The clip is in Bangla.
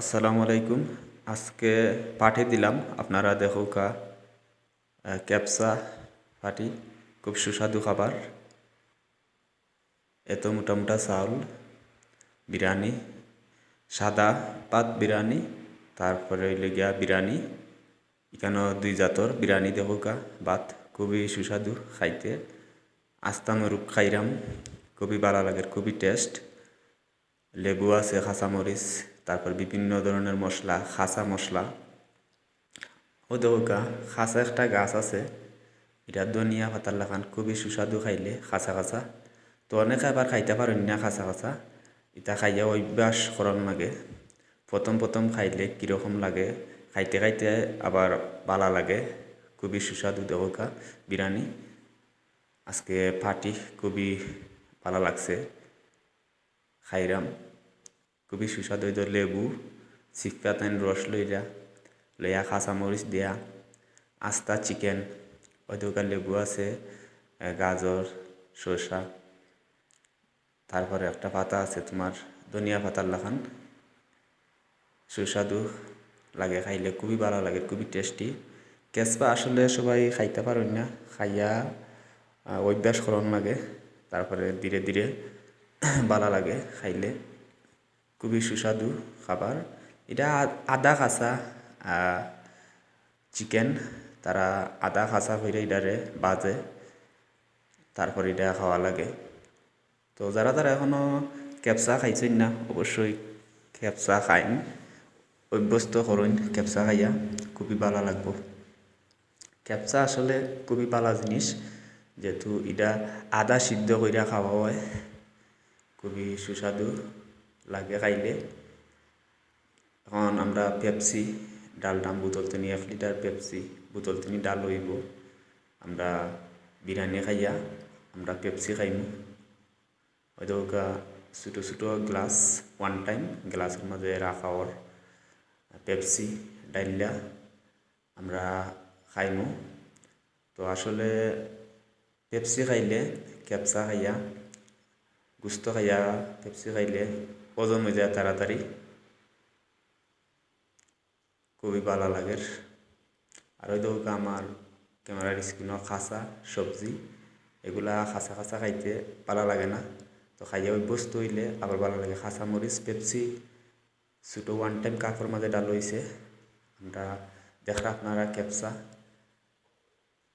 আসসালামু আলাইকুম। আজকে পাঠিয়ে দিলাম আপনারা দেখো কা ক্যাপসা পাটি, খুব সুস্বাদু খাবার। এত মোটা মোটা চাউল, বিরিয়ানি, সাদা পাত বিরিয়ানি, তারপরে হইলে গিয়া বিরিয়ানি। এখানেও দুই জাতর বিরিয়ানি দেখো কা ভাত খুবই সুস্বাদু খাইতে। আস্তা মরুক খাইরাম, খুবই ভালো লাগে, খুবই টেস্ট। লেবু আছে, কাঁচামরিচ তারপর বিভিন্ন ধরনের মশলা, খাসা মশলা। ও দৌকা খাসা একটা গাছ আছে। এটা ধনিয়া পাতার লাখান খুবই সুস্বাদু খাইলে, খাসা খাসা। তো অনেকে আবার খাইতে পারেন না খাসা খাসা। এটা খাইয়া অভ্যাস করন লাগে। প্রথম প্রথম খাইলে কীরকম লাগে? খাইতে খাইতে আবার ভালো লাগে। খুবই সুস্বাদু দেবকা বিরিয়ানি। আজকে পাটি খুবই ভালো লাগছে। খাইরাম। খুবই সুস্বাদু হইতো লেবু চিপা তাইন রস লইরা লইয়া কাঁচামরিচ দিয়া, আস্তা চিকেন ওইদিকে লেবু আছে গাজর, শসা, তারপরে একটা পাতা আছে তোমার ধনিয়া পাতার লাখান সুস্বাদু লাগে খাইলে, খুবই ভালো লাগে, খুবই টেস্টি কেসপা আসলে সবাই খাইতে পারেন না, খাইয়া অভ্যাস করন লাগে, তারপরে ধীরে ধীরে ভালো লাগে খাইলে। খুবই সুস্বাদু খাবার। এটা আদা খাসা চিকেন তারা আদা খাসা হইলে এটারে বাজে, তারপর এটা খাওয়া লাগে। তো যারা তারা এখনও ক্যাপসা খাইছেন না, অবশ্যই ক্যাপসা খাইন। অভ্যস্ত করুন ক্যাপসা খাইয়া খুবই ভালো লাগবো। ক্যাপসা আসলে খুবই ভালো জিনিস, যেহেতু এটা আদা সিদ্ধ কইরা খাওয়া হয়, খুবই সুস্বাদু। লাগে খাইলে। এখন আমরা পেপসি ডাল দাম বোতল তিনি এক লিটার পেপসি, বোতল তিনি ডাল হইব। আমরা বিরিয়ানি খাইয়া আমরা পেপসি খাইমু। হয়তো ছোটো ছোটো গ্লাস ওয়ান টাইম গ্লাসের মাঝে রাখা ওর পেপসি ডাইল্লা আমরা খাইমু। তো আসলে পেপসি খাইলে ক্যাপসা খাইয়া, গুস্ত খাইয়া পেপসি খাইলে ওজন হয়ে যায় তাড়াতাড়ি। খুবই ভালো লাগে। আর ওই তো আমার ক্যামেরার স্ক্রিনও খাসা, সবজি, এগুলা খাসা খাসা খাইতে ভালো লাগে না। তো খাইয়া অভ্যস্ত হইলে আবার ভালো লাগে। খাসা মরিচ, পেপসি, ছোটো ওয়ান টাইম কাপড় মাঝে ডাল হয়েছে আমরা দেখা আপনারা ক্যাপসা